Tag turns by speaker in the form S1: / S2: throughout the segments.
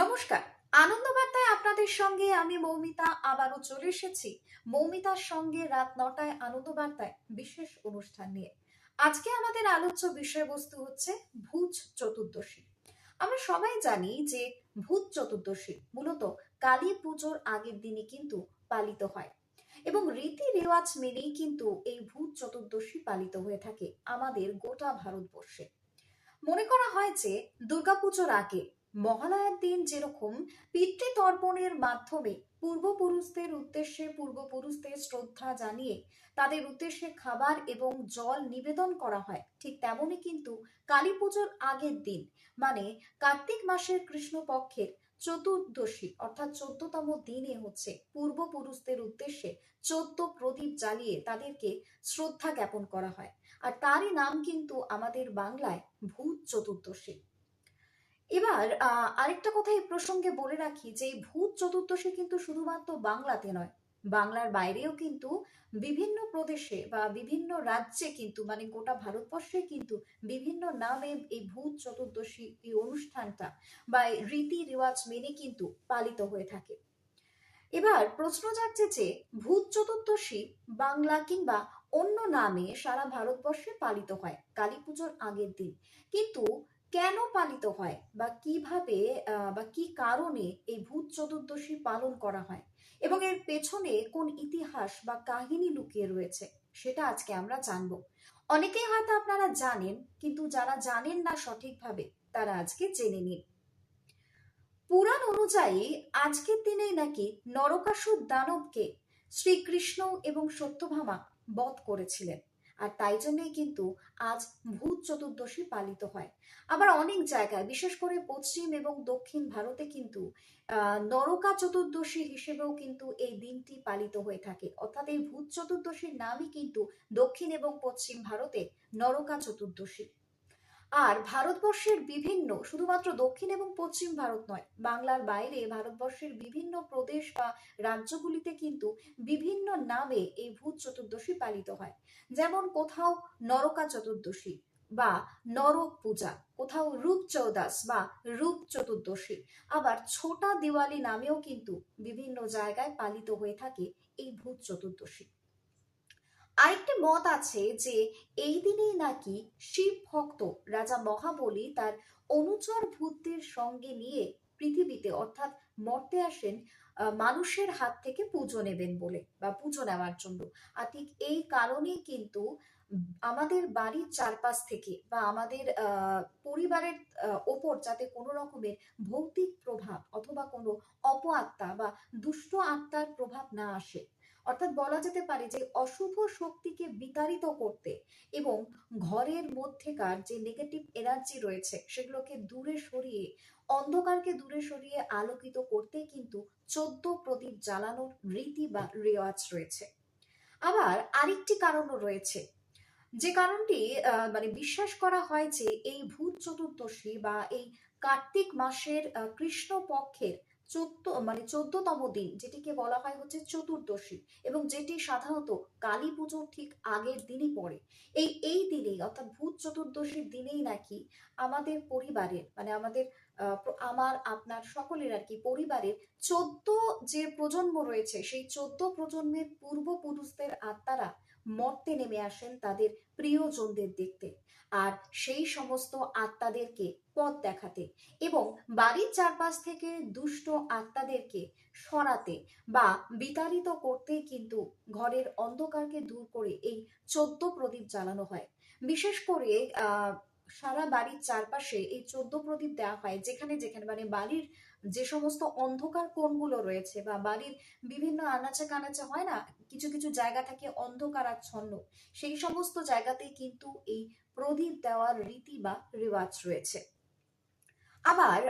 S1: নমস্কার। আনন্দ বার্তায় আপনাদের সঙ্গে আমি মৌমিতা আবারও চলে এসেছি মৌমিতার সঙ্গে রাত নটায় আনন্দ বার্তায় বিশেষ অনুষ্ঠান নিয়ে। আজকে আমাদের আলোচ্য বিষয়বস্তু হচ্ছে ভূত চতুর্দশী। আমরা সবাই জানি যে ভূত চতুর্দশী মূলত কালী পুজোর আগের দিনে কিন্তু পালিত হয় এবং রীতি রেওয়াজ মেনেই কিন্তু এই ভূত চতুর্দশী পালিত হয়ে থাকে আমাদের গোটা ভারতবর্ষে। মনে করা হয় যে দুর্গাপুজোর আগে মহালয়ার দিন যেরকম পিতৃতর্পণের মাধ্যমে পূর্বপুরুষদের উদ্দেশ্যে পূর্বপুরুষদের শ্রদ্ধা জানিয়ে তাদের উদ্দেশ্যে খাবার এবং জল নিবেদন করা হয়, ঠিক তেমনই কিন্তু কালী পুজোর আগের দিন মানে কার্তিক মাসের কৃষ্ণপক্ষের চতুর্দশী, অর্থাৎ চোদ্দতম দিনে হচ্ছে পূর্বপুরুষদের উদ্দেশ্যে চোদ্দ প্রদীপ জ্বালিয়ে তাদেরকে শ্রদ্ধা জ্ঞাপন করা হয়। আর তারই নাম কিন্তু আমাদের বাংলায় ভূত চতুর্দশী। এবার আরেকটা কথা এই প্রসঙ্গে বলে রাখি যে ভূত চতুর্দশী কিন্তু শুধুমাত্র বাংলাতে নয়, বাংলার বাইরেও কিন্তু বিভিন্ন প্রদেশে বা বিভিন্ন রাজ্যে কিন্তু মানে গোটা ভারতবর্ষে কিন্তু বিভিন্ন নামে এই ভূত চতুর্দশী এই অনুষ্ঠানটা বা রীতি রেওয়াজ মেনে কিন্তু পালিত হয়ে থাকে। এবার প্রশ্ন যাচ্ছে যে ভূত চতুর্দশী বাংলা কিংবা অন্য নামে সারা ভারতবর্ষে পালিত হয়, কালী পুজোর আগের দিন। কিন্তু কেন পালিত হয় বা কীভাবে বা কি কারণে এই ভূত চতুর্দশী পালন করা হয় এবং এর পেছনে কোন ইতিহাস বা কাহিনী লুকিয়ে রয়েছে সেটা আজকে আমরা জানব। অনেকেই হয়তো আপনারা জানেন, কিন্তু যারা জানেন না সঠিকভাবে, তারা আজকে জেনে নিন। পুরাণ অনুযায়ী আজকের দিনেই নাকি নরকাসুর দানবকে শ্রীকৃষ্ণ এবং সত্যভামা বধ করেছিলেন। আর তাই জন্যই কিন্তু আজ ভূত চতুর্দশী পালিত হয়। আবার অনেক জায়গায়, বিশেষ করে পশ্চিম এবং দক্ষিণ ভারতে কিন্তু নরকা চতুর্দশী হিসেবেও কিন্তু এই দিনটি পালিত হয়ে থাকে। অর্থাৎ এই ভূত চতুর্দশীর নামই কিন্তু দক্ষিণ এবং পশ্চিম ভারতে নরকা চতুর্দশী। আর ভারতবর্ষের বিভিন্ন, শুধুমাত্র দক্ষিণ এবং পশ্চিম ভারত নয়, বাংলার বাইরে ভারতবর্ষের বিভিন্ন প্রদেশ বা রাজ্যগুলিতে কিন্তু বিভিন্ন নামে এই ভূত চতুর্দশী পালিত হয়। যেমন কোথাও নরকা চতুর্দশী বা নরক পূজা, কোথাও রূপ চৌদাস বা রূপ চতুর্দশী, আবার ছোটা দিওয়ালি নামেও কিন্তু বিভিন্ন জায়গায় পালিত হয়ে থাকে এই ভূত চতুর্দশী। আরেকটি মত আছে যে এই দিনেই নাকি শিব ভক্ত রাজা মহাবলী তার অনুচর ভূতদের সঙ্গে নিয়ে পৃথিবীতে অর্থাৎ মর্তে আসেন মানুষের হাত থেকে পুজো নেবেন বলে বা পুজো নেওয়ার জন্য। আর ঠিক এই কারণেই কিন্তু আমাদের বাড়ির চারপাশ থেকে বা আমাদের পরিবারের ওপর যাতে কোনো রকমের ভৌতিক প্রভাব অথবা কোনো অপ আত্মা বা দুষ্ট আত্মার প্রভাব না আসে অর্থাৎ বলা যেতে পারে যে অশুভ শক্তিকে বিতাড়িত করতে এবং ঘরের মধ্যেকার যে নেগেটিভ এনার্জি রয়েছে সেগুলোকে দূরে সরিয়ে, অন্ধকারকে দূরে সরিয়ে আলোকিত করতে কিন্তু চোদ্দ প্রদীপ জ্বালানোর রীতি বা রেওয়াজ রয়েছে। আবার আরেকটি কারণও রয়েছে। যে কারণটি মানে বিশ্বাস করা হয় যে এই ভূত চতুর্দশী বা এই কার্তিক মাসের কৃষ্ণ পক্ষের চোদ্দ মানে চোদ্দতম দিন, যেটিকে বলা হয় হচ্ছে চতুর্দশী এবং যেটি সাধারণত কালী পুজোর ঠিক আগের দিনই পড়ে। এই এই দিনেই, অর্থাৎ ভূত চতুর্দশীর দিনেই নাকি আমাদের পরিবারের মানে আমাদের আমার, আপনার সকলের আর কি পরিবারের চোদ্দ যে প্রজন্ম রয়েছে, সেই চোদ্দ প্রজন্মের পূর্বপুরুষদের আত্মারা মর্তে নেমে আসেন তাদের প্রিয়জনদের দেখতে। আর সেই সমস্ত আত্মাদেরকে পথ দেখাতে এবং বাড়ির চারপাশ থেকে দুষ্ট আত্মাদেরকে সরাতে বা বিতাড়িত করতে কিন্তু ঘরের অন্ধকারকে দূর করে এই চোদ্দ প্রদীপ জ্বালানো হয়। বিশেষ করে সারা বাড়ির চারপাশে এই চোদ্দ প্রদীপ দেওয়া হয় যেখানে যেখানে মানে বাড়ির যে সমস্ত অন্ধকার কোণগুলো রয়েছে বা বাড়ির বিভিন্ন আনাচে কানাচে হয় না, কিছু কিছু জায়গা থাকে অন্ধকার আচ্ছন্ন সেই সমস্ত জায়গাতে কিন্তু এই প্রদীপ দেওয়ার রীতি বা রেওয়াজ রয়েছে। আবার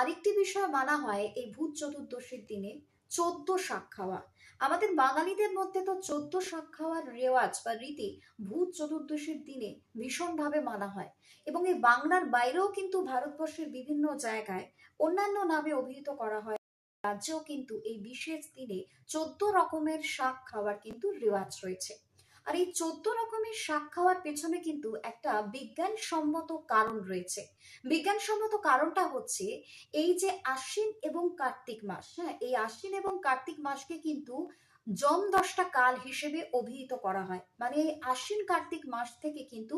S1: আরেকটি বিষয় মানা হয় এই ভূত চতুর্দশীর দিনে, চোদ্দ শাক খাওয়া। আমাদের বাঙালিদের মধ্যে তো চোদ্দ শাক খাওয়ার রেওয়াজ বা রীতি ভূত চতুর্দশীর দিনে ভীষণভাবে মানা হয়। এবং এই বাংলার বাইরেও কিন্তু ভারতবর্ষের বিভিন্ন জায়গায় অন্যান্য নামে অভিহিত করা হয়। রাজ্যেও কিন্তু এই বিশেষ দিনে চোদ্দ রকমের শাক খাওয়ার কিন্তু রেওয়াজ রয়েছে। আর এই চোদ্দ রকমের শাক খাওয়ার পেছনে কিন্তু একটা বিজ্ঞানসম্মত কারণ রয়েছে। বিজ্ঞানসম্মত কারণটা হচ্ছে এই যে আশ্বিন এবং কার্তিক মাস হ্যাঁ এই আশ্বিন এবং কার্তিক মাসকে কিন্তু জম দশটা কাল হিসেবে অভিহিত করা হয়। মানে এই আশ্বিন কার্তিক মাস থেকে কিন্তু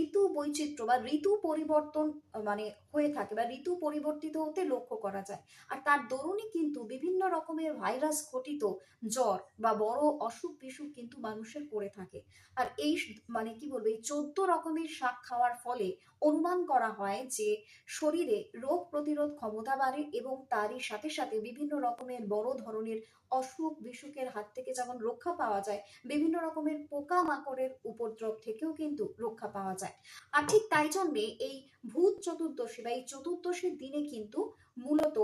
S1: ঋতু বৈচিত্র্য বা ঋতু পরিবর্তন মানে হয়ে থাকে বা ঋতু পরিবর্তিত হতে লক্ষ্য করা যায়। আর তার দরুনই কিন্তু বিভিন্ন রকমের ভাইরাস ঘটিত জ্বর বা বড় অসুখ বিসুখ কিন্তু মানুষের করে থাকে। আর এই মানে কি বলব, এই চোদ্দ রকমের শাক খাওয়ার ফলে অনুমান করা হয় যে শরীরে রোগ প্রতিরোধ ক্ষমতা বাড়ে এবং তারই সাথে সাথে বিভিন্ন রকমের বড় ধরনের অসুখ বিসুখের হাত থেকে যেমন রক্ষা পাওয়া যায়, বিভিন্ন রকমের পোকা মাকড়ের উপদ্রব থেকেও কিন্তু রক্ষা পাওয়া যায়। আর ঠিক তাই জন্যে এই ভূত চতুর্দশী বা এই চতুর্দশীর দিনে কিন্তু মূলত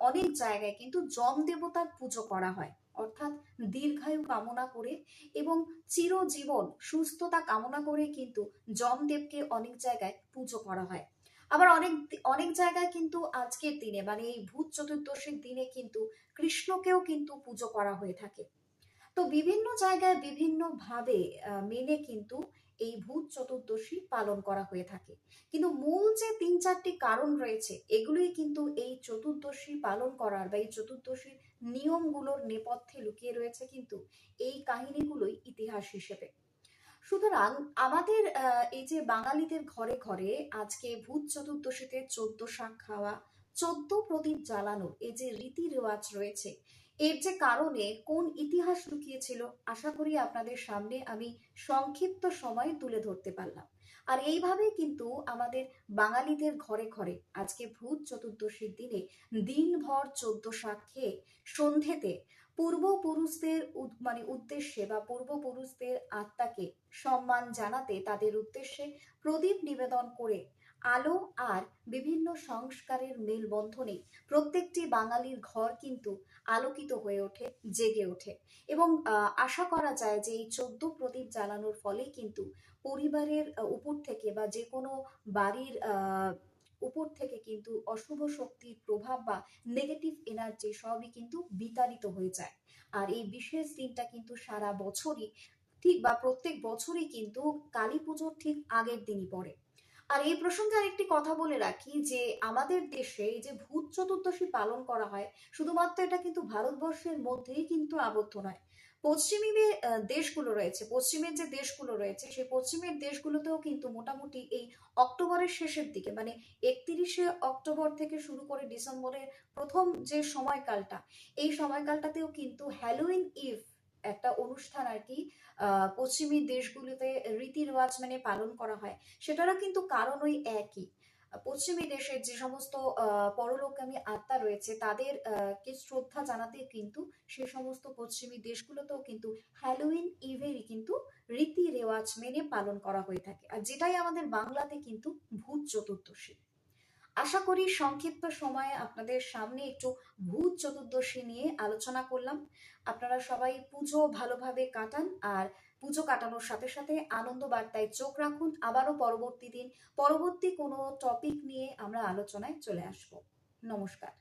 S1: অনেক জায়গায় কিন্তু যম দেবতার পুজো করা হয়। অর্থাৎ দীর্ঘায়ু কামনা করে এবং চিরজীবন সুস্থতা কামনা করে কিন্তু যমদেবকে অনেক জায়গায় পুজো করা হয়। আবার অনেক অনেক জায়গায় কিন্তু আজকের দিনে মানে এই ভূত চতুর্দশীর দিনে কিন্তু কৃষ্ণকেও কিন্তু পুজো করা হয়ে থাকে। তো বিভিন্ন জায়গায় বিভিন্নভাবে মেনে কিন্তু এই ভূত চতুর্দশী পালন করা হয়ে থাকে। কিন্তু মূল যে তিন চারটি কারণ রয়েছে, এগুলোই কিন্তু এই চতুর্দশী পালন করার বা এই চতুর্দশীর নিয়মগুলোর নেপথ্যে লুকিয়ে রয়েছে কিন্তু এই কাহিনীগুলোই ইতিহাস হিসেবে। সুতরাং আমাদের এই যে বাঙালিদের ঘরে ঘরে আজকে ভূত চতুর্দশীতে চোদ্দ শাক খাওয়া, চোদ্দ প্রদীপ জ্বালানো এই যে রীতি রেওয়াজ রয়েছে এর যে কারণে কোন ইতিহাস লুকিয়েছিল, আশা করি আপনাদের সামনে আমি সংক্ষিপ্ত সময় তুলে ধরতে পারলাম। আর এইভাবেই কিন্তু আমাদের বাঙালিদের ঘরে ঘরে আজকে ভূত চতুর্দশীর দিনে দিনভর চোদ্দ শাক খেয়ে সন্ধেতে পূর্বপুরুষদের মানে উদ্দেশ্যে বা পূর্বপুরুষদের আত্মাকে সম্মান জানাতে তাদের উদ্দেশ্যে প্রদীপ নিবেদন করে আলো আর বিভিন্ন সংস্কারের মেলবন্ধনে প্রত্যেকটি বাঙালির ঘর কিন্তু আলোকিত হয়ে ওঠে, জেগে ওঠে। এবং আশা করা যায় যে এই চোদ্দ প্রদীপ জ্বালানোর ফলে কিন্তু পরিবারের উপর থেকে বা যে কোনো বাড়ির উপর থেকে কিন্তু অশুভ শক্তির প্রভাব বা নেগেটিভ এনার্জি সবই কিন্তু বিতাড়িত হয়ে যায়। আর এই বিশেষ দিনটা কিন্তু সারা বছরই, ঠিক বা প্রত্যেক বছরই কিন্তু কালী পুজোর ঠিক আগের দিনই পড়ে। আর এই প্রসঙ্গে আরেকটি কথা বলে রাখি যে আমাদের দেশে এই যে ভূত চতুর্দশী পালন করা হয়, শুধুমাত্র এটা কিন্তু ভারতবর্ষের মধ্যেই কিন্তু আবদ্ধ নয়। পশ্চিমী দেশগুলো রয়েছে, পশ্চিমের যে দেশগুলো রয়েছে, সেই পশ্চিমের দেশগুলোতেও কিন্তু মোটামুটি এই অক্টোবরের শেষের দিকে মানে একত্রিশে অক্টোবর থেকে শুরু করে ডিসেম্বরের প্রথম যে সময়কালটা, এই সময়কালটাতেও কিন্তু হ্যালোইন ইভ একটা অনুষ্ঠান আর কি পশ্চিমী দেশগুলোতে রীতি রেওয়াজ মানে পালন করা হয়, সেটারও কিন্তু কারণ ওই একই। পশ্চিমী দেশের যে সমস্ত পরলোকগামী আত্মা রয়েছে, তাদের কে শ্রদ্ধা জানাতে কিন্তু সে সমস্ত পশ্চিমী দেশগুলোতেও কিন্তু হ্যালোইন ইভেরই কিন্তু রীতি রেওয়াজ মেনে পালন করা হয়ে থাকে। আর যেটাই আমাদের বাংলাতে কিন্তু ভূত চতুর্দশী। আশা করি সংক্ষিপ্ত সময়ে আপনাদের সামনে একটু ভূত চতুর্দশী নিয়ে আলোচনা করলাম। আপনারা সবাই পুজো ভালোভাবে কাটান আর পুজো কাটানোর সাথে সাথে আনন্দ বার্তায় চোখ রাখুন। আবারও পরবর্তী দিন, পরবর্তী কোনো টপিক নিয়ে আমরা আলোচনায় চলে আসব। নমস্কার।